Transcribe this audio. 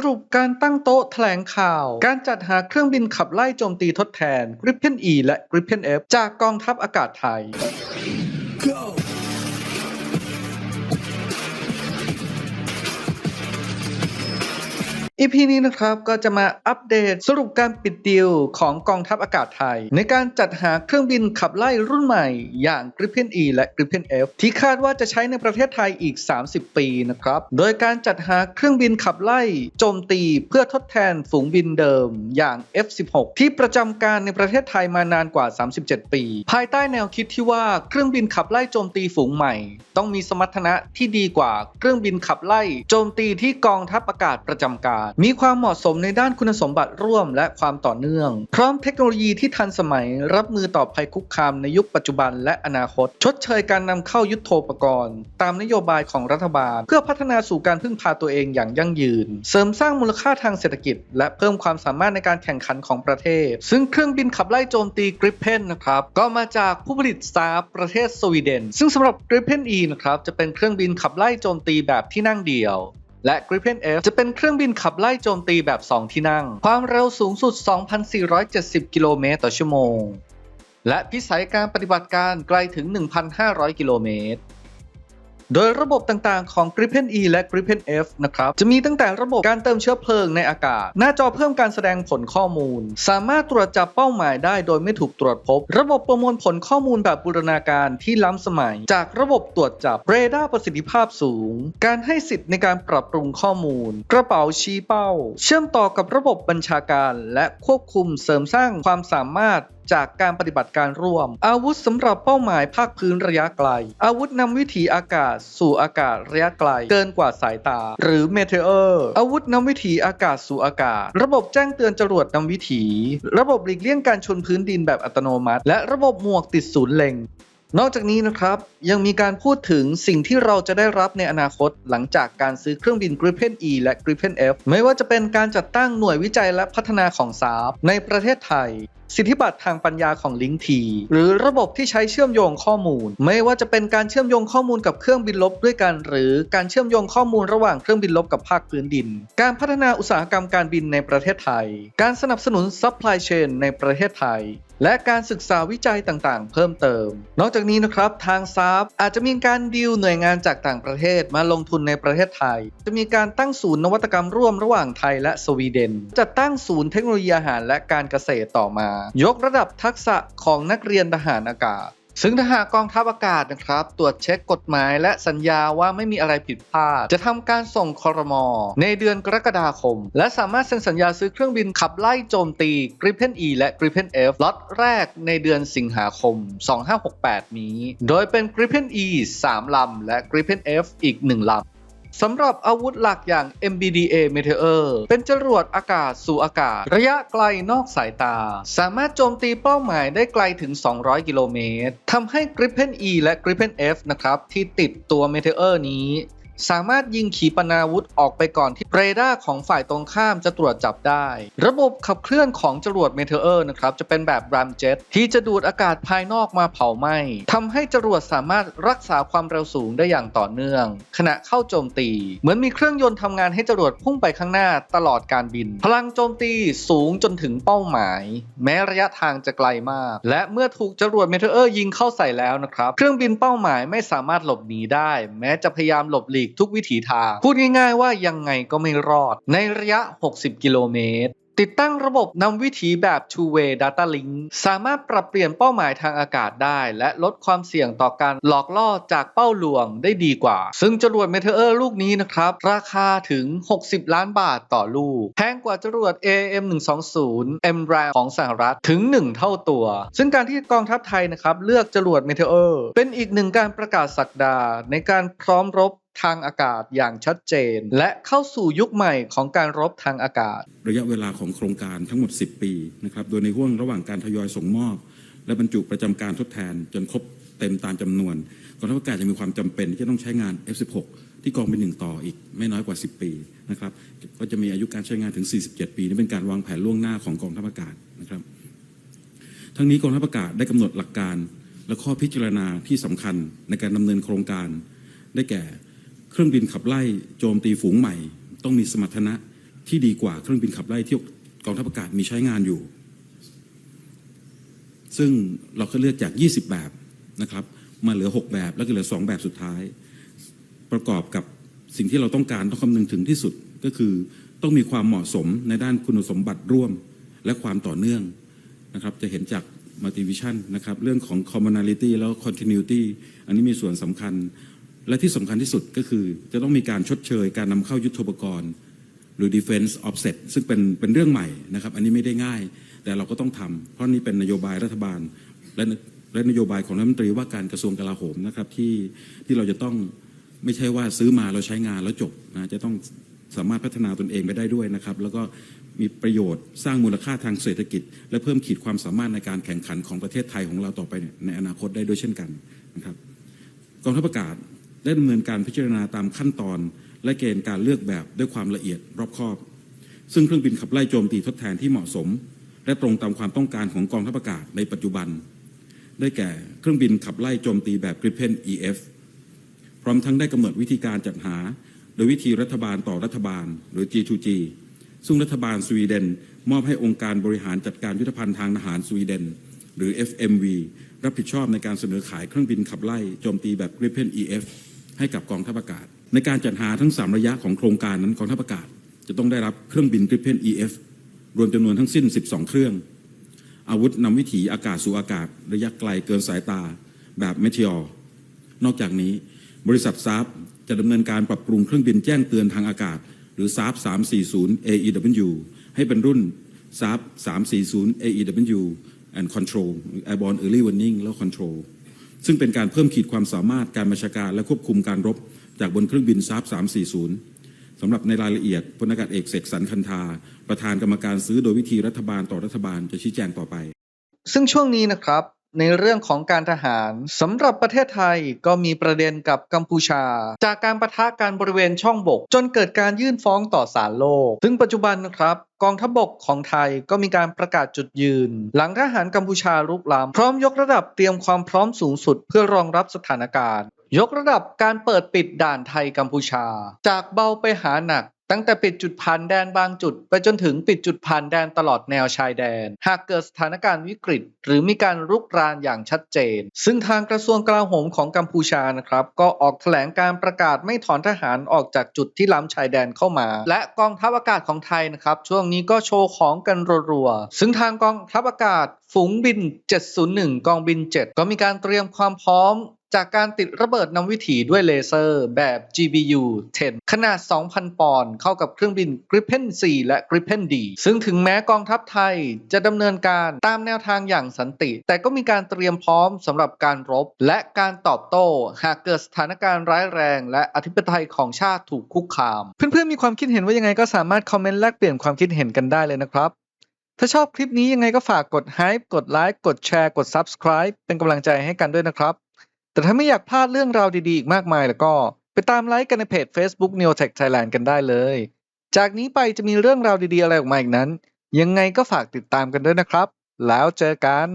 สรุปการตั้งโต๊ะแถลงข่าว การจัดหาเครื่องบินขับไล่โจมตีทดแทน Gripen E และ Gripen F จากกองทัพอากาศไทย Go! อีพีนี้นะครับก็จะมาอัปเดตสรุปการปิดดีลของกองทัพอากาศไทย ในการจัดหาเครื่องบินขับไล่รุ่นใหม่อย่าง Gripen E และ Gripen F ที่คาดว่าจะใช้ในประเทศไทยอีก 30 ปีนะครับ โดยการจัดหาเครื่องบินขับไล่โจมตีเพื่อทดแทนฝูงบินเดิมอย่าง F16 ที่ประจำการในประเทศไทยมานานกว่า 37 ปี ภายใต้แนวคิดที่ว่าเครื่องบินขับไล่โจมตีฝูงใหม่ ต้องมีสมรรถนะที่ดีกว่าเครื่องบินขับไล่โจมตีที่กองทัพอากาศประจำการมีความเหมาะสมในด้านคุณสมบัติร่วมและความต่อเนื่อง พร้อมเทคโนโลยีที่ทันสมัยรับมือต่อภัยคุกคามในยุคปัจจุบันและอนาคต ชดเชยการนำเข้ายุทโธปกรณ์ ตามนโยบายของรัฐบาล เพื่อพัฒนาสู่การพึ่งพาตัวเองอย่างยั่งยืน เสริมสร้างมูลค่าทางเศรษฐกิจ และเพิ่มความสามารถในการแข่งขันของประเทศ ซึ่งเครื่องบินขับไล่โจมตี Gripen นนะครับก็มาจากผู้ผลิตสตาร์ประเทศสวีเดน ซึ่งสำหรับ Gripen E นะครับจะเป็นเครื่องบินขับไล่โจมตีแบบที่นั่งเดียว และ Gripen F จะเป็นเครื่องบินขับไล่โจมตีแบบ 2 ที่นั่ง ความเร็วสูงสุด 2,470 กิโลเมตรต่อชั่วโมง และพิสัยการปฏิบัติการไกลถึง 1,500 กิโลเมตร โดยระบบต่างๆของ Gripen E และ Gripen F นะครับ จะมีตั้งแต่ระบบการเติมเชื้อเพลิงในอากาศ หน้าจอเพิ่มการแสดงผลข้อมูล สามารถตรวจจับเป้าหมายได้โดยไม่ถูกตรวจพบ ระบบประมวลผลข้อมูลแบบบูรณาการที่ล้ำสมัย จากระบบตรวจจับเรดาร์ประสิทธิภาพสูง การให้สิทธิ์ในการปรับปรุงข้อมูล กระเป๋าชี้เป้า เชื่อมต่อกับระบบบัญชาการ และควบคุมเสริมสร้างความสามารถ จากการปฏิบัติการร่วม อาวุธสำหรับเป้าหมายภาคพื้นระยะไกล อาวุธนำวิถีอากาศสู่อากาศระยะไกล เกินกว่าสายตา หรือเมเทอร์อาวุธนำวิถีอากาศสู่อากาศ ระบบแจ้งเตือนจรวดนำวิถี ระบบหลีกเลี่ยงการชนพื้นดินแบบอัตโนมัติ และระบบหมวกติดศูนย์เล็ง นอกจากนี้นะครับยังมีการพูดถึงสิ่งที่เราจะได้รับในอนาคตหลังจากการซื้อเครื่องบิน Gripen E และ Gripen F ไม่ว่าจะเป็นการจัดตั้งหน่วยวิจัยและพัฒนาของซาบในประเทศไทย สิทธิบัตรทางปัญญาของลิงทีหรือระบบที่ใช้เชื่อมโยงข้อมูล ไม่ว่าจะเป็นการเชื่อมโยงข้อมูลกับเครื่องบินลบด้วยกัน หรือการเชื่อมโยงข้อมูลระหว่างเครื่องบินลบกับภาคพื้นดิน การพัฒนาอุตสาหกรรมการบินในประเทศไทย การสนับสนุนซัพพลายเชนในประเทศไทย และการศึกษาวิจัยต่างๆ เพิ่มเติม นอกจากนี้นะครับทางซาบอาจจะมีการดีลหน่วยงานจากต่างประเทศมาลงทุนในประเทศไทย จะมีการตั้งศูนย์นวัตกรรมร่วมระหว่างไทยและสวีเดนจะตั้งศูนย์เทคโนโลยีอาหารและการเกษตรต่อมา ยกระดับทักษะของนักเรียนทหารอากาศ ซึ่งทหารกองทัพอากาศนะครับ ตรวจเช็คกฎหมายและสัญญาว่าไม่มีอะไรผิดพลาด จะทำการส่งคอรมอในเดือนกรกฎาคม และสามารถเซ็นสัญญาซื้อเครื่องบินขับไล่โจมตี Gripen E และ Gripen F ล็อตแรกในเดือนสิงหาคม 2568 นี้ โดยเป็น Gripen E 3 ลำ และ Gripen F อีก 1 ลำ สำหรับอาวุธหลักอย่าง MBDA Meteor เป็นจรวดอากาศสู่อากาศ ระยะไกลนอกสายตา สามารถโจมตีเป้าหมายได้ไกลถึง 200 กิโลเมตรทำให้ Gripen E และ Gripen F นะครับ ที่ติดตัว Meteor นี้ สามารถยิงขีปนาวุธออกไปก่อนที่เรดาร์ของฝ่ายตรงข้ามจะตรวจจับได้ ระบบขับเคลื่อนของจรวด Meteor นะครับจะเป็นแบบ Ramjet ที่จะดูดอากาศภายนอกมาเผาไหม้ทำให้จรวดสามารถรักษาความเร็วสูงได้อย่างต่อเนื่อง ขณะเข้าโจมตี เหมือนมีเครื่องยนต์ทำงานให้จรวดพุ่งไปข้างหน้าตลอดการบิน พลังโจมตีสูงจนถึงเป้าหมาย แม้ระยะทางจะไกลมาก และเมื่อถูกจรวด Meteor ยิงเข้าใส่แล้วนะครับเครื่องบินเป้าหมายไม่สามารถหลบหนีได้ แม้จะพยายามหลบหลีกทุกวิถีทาง พูดง่ายๆว่ายังไงก็ไม่รอด ในระยะ 60 กิโลเมตรติดตั้งระบบนำวิถีแบบ Two Way Data Link สามารถปรับเปลี่ยนเป้าหมายทางอากาศได้ และลดความเสี่ยงต่อการหลอกล่อจากเป้าลวงได้ดีกว่า ซึ่งจรวด Meteor ลูกนี้นะครับ ราคาถึง 60 ล้านบาทต่อลูก แพงกว่าจรวด AM120 MRAM ของสหรัฐถึง 1 เท่าตัว ซึ่งการที่กองทัพไทยนะครับ เลือกจรวด Meteor เป็นอีกหนึ่งการประกาศสักดาในการพร้อมรบ ทางอากาศอย่างชัดเจน และเข้าสู่ยุคใหม่ของการรบทางอากาศ ระยะเวลาของโครงการทั้งหมด 10 ปีนะครับโดยในห่วงระหว่างการทยอยส่งมอบ และบรรจุประจำการทดแทนจนครบเต็มตามจำนวนกองทัพอากาศจะมีความจำเป็นที่จะต้องใช้งาน F16 ที่กองเป็นหนึ่งต่ออีกไม่น้อยกว่า 10 ปีนะครับก็จะมีอายุการใช้งานถึง 47 ปีนี่เป็นการวางแผนล่วงหน้าของกองทัพอากาศนะครับ ทั้งนี้กองทัพอากาศได้กำหนดหลักการและข้อพิจารณาที่สำคัญในการดำเนินโครงการ ได้แก่ เครื่องบินขับไล่โจมตีฝูงใหม่ ต้องมีสมรรถนะที่ดีกว่าเครื่องบินขับไล่ที่กองทัพอากาศมีใช้งานอยู่ ซึ่งเราก็เลือกจาก 20 แบบนะครับ มาเหลือ 6 แบบแล้วก็เหลือ 2 แบบสุดท้าย ประกอบกับสิ่งที่เราต้องการต้องคำนึงถึงที่สุดก็คือต้องมีความเหมาะสมในด้านคุณสมบัติร่วมและความต่อเนื่องนะครับ จะเห็นจาก multivision นะครับ เรื่องของ commonality แล้ว continuity อันนี้มีส่วนสำคัญ และที่สำคัญที่สุดก็คือจะต้องมีการชดเชยการนำเข้ายุทโธปกรณ์ หรือ defense offset ซึ่งเป็นเป็นเรื่องใหม่นะครับ อันนี้ไม่ได้ง่าย แต่เราก็ต้องทำเพราะนี่เป็นนโยบายรัฐบาล และและนโยบายของรัฐมนตรีว่าการกระทรวงกลาโหมนะครับที่ที่เราจะต้องไม่ใช่ว่าซื้อมาเราใช้งานแล้วจบนะจะต้องสามารถพัฒนาตนเองไปได้ด้วยนะครับ แล้วก็มีประโยชน์สร้างมูลค่าทางเศรษฐกิจ และเพิ่มขีดความสามารถในการแข่งขันของประเทศไทยของเราต่อไปในอนาคตได้ด้วยเช่นกันนะครับกองทัพอากาศ ได้ดำเนินการพิจารณาตามขั้นตอน และเกณฑ์การเลือกแบบด้วยความละเอียดรอบคอบ ซึ่งเครื่องบินขับไล่โจมตีทดแทนที่เหมาะสม และตรงตามความต้องการของกองทัพอากาศในปัจจุบัน ได้แก่เครื่องบินขับไล่โจมตีแบบ Gripen EF พร้อมทั้งได้กำหนดวิธีการจัดหา โดยวิธีรัฐบาลต่อรัฐบาล หรือ G2G ซึ่งรัฐบาลสวีเดน มอบให้องค์การบริหารจัดการยุทธภัณฑ์ทางทหารสวีเดน หรือ FMV รับผิดชอบในการเสนอขายเครื่องบินขับไล่โจมตีแบบ Gripen EF ให้กับกองทัพอากาศ ในการจัดหาทั้ง 3 ระยะของโครงการนั้นกองทัพอากาศ จะต้องได้รับเครื่องบิน Gripen EF รวมจำนวนทั้งสิ้น 12 เครื่อง อาวุธนำวิถีอากาศสู่อากาศ ระยะไกลเกินสายตาแบบเมทิออนอกจากนี้ บริษัทซาบจะดำเนินการปรับปรุงเครื่องบินแจ้งเตือนทางอากาศ หรือซาบ340 AEW ให้เป็นรุ่นซาบ340 AEW and Control Airborne Early Warning แล้ว Control ซึ่งเป็นการเพิ่มขีดความสามารถการบัญชาการและควบคุมการรบ จากบนเครื่องบินซาบ340 สำหรับในรายละเอียดพลอากาศเอกเสกสรรคันธา ประธานกรรมการซื้อโดยวิธีรัฐบาลต่อรัฐบาลจะชี้แจงต่อไป ซึ่งช่วงนี้นะครับ ในเรื่องของการทหารสำหรับประเทศไทยก็มีประเด็นกับกัมพูชา จากการประทะการบริเวณช่องบก จนเกิดการยื่นฟ้องต่อศาลโลก ซึ่งปัจจุบันนะครับกองทัพบกของไทยก็มีการประกาศจุดยืน หลังทหารกัมพูชาลุกลามพร้อมยกระดับเตรียมความพร้อมสูงสุดเพื่อรองรับสถานการณ์ ยกระดับการเปิดปิดด่านไทยกัมพูชา จากเบาไปหาหนัก ตั้งแต่ปิดจุดผ่านแดนบางจุด ไปจนถึงปิดจุดผ่านแดนตลอดแนวชายแดน หากเกิดสถานการณ์วิกฤต หรือมีการรุกรานอย่างชัดเจน ซึ่งทางกระทรวงกลาโหมของกัมพูชานะครับ ก็ออกแถลงการประกาศไม่ถอนทหารออกจากจุดที่ล้ำชายแดนเข้ามา และกองทัพอากาศของไทยนะครับ ช่วงนี้ก็โชว์ของกันรัวๆซึ่งทางกองทัพอากาศฝูงบิน 701 กองบิน 7 ก็มีการเตรียมความพร้อม จากการติดระเบิดนำวิถีด้วยเลเซอร์แบบ GBU 10 ขนาด 2,000 ปอนด์เข้ากับเครื่องบิน Gripen C และ Gripen D ซึ่งถึงแม้กองทัพไทยจะดำเนินการตามแนวทางอย่างสันติ แต่ก็มีการเตรียมพร้อมสำหรับการรบ และการตอบโต้ หากเกิดสถานการณ์ร้ายแรง และอธิปไตยของชาติถูกคุกคาม เพื่อนๆมีความคิดเห็นว่ายังไงก็สามารถคอมเมนต์แลกเปลี่ยนความคิดเห็นกันได้เลยนะครับถ้าชอบคลิปนี้ยังไงก็ฝากกด Hype กดไลค์กดแชร์กด Subscribe เป็นกำลังใจให้กันด้วยนะครับ แต่ถ้าไม่อยากพลาดเรื่องราวดีๆ อีกมากมายแล้วก็ ไปตามไลค์กันในเพจ Facebook Neotech Thailand กันได้เลย จากนี้ไปจะมีเรื่องราวดีๆ อะไรออกมาอีกนั้น ยังไงก็ฝากติดตามกันด้วยนะครับ แล้วเจอกัน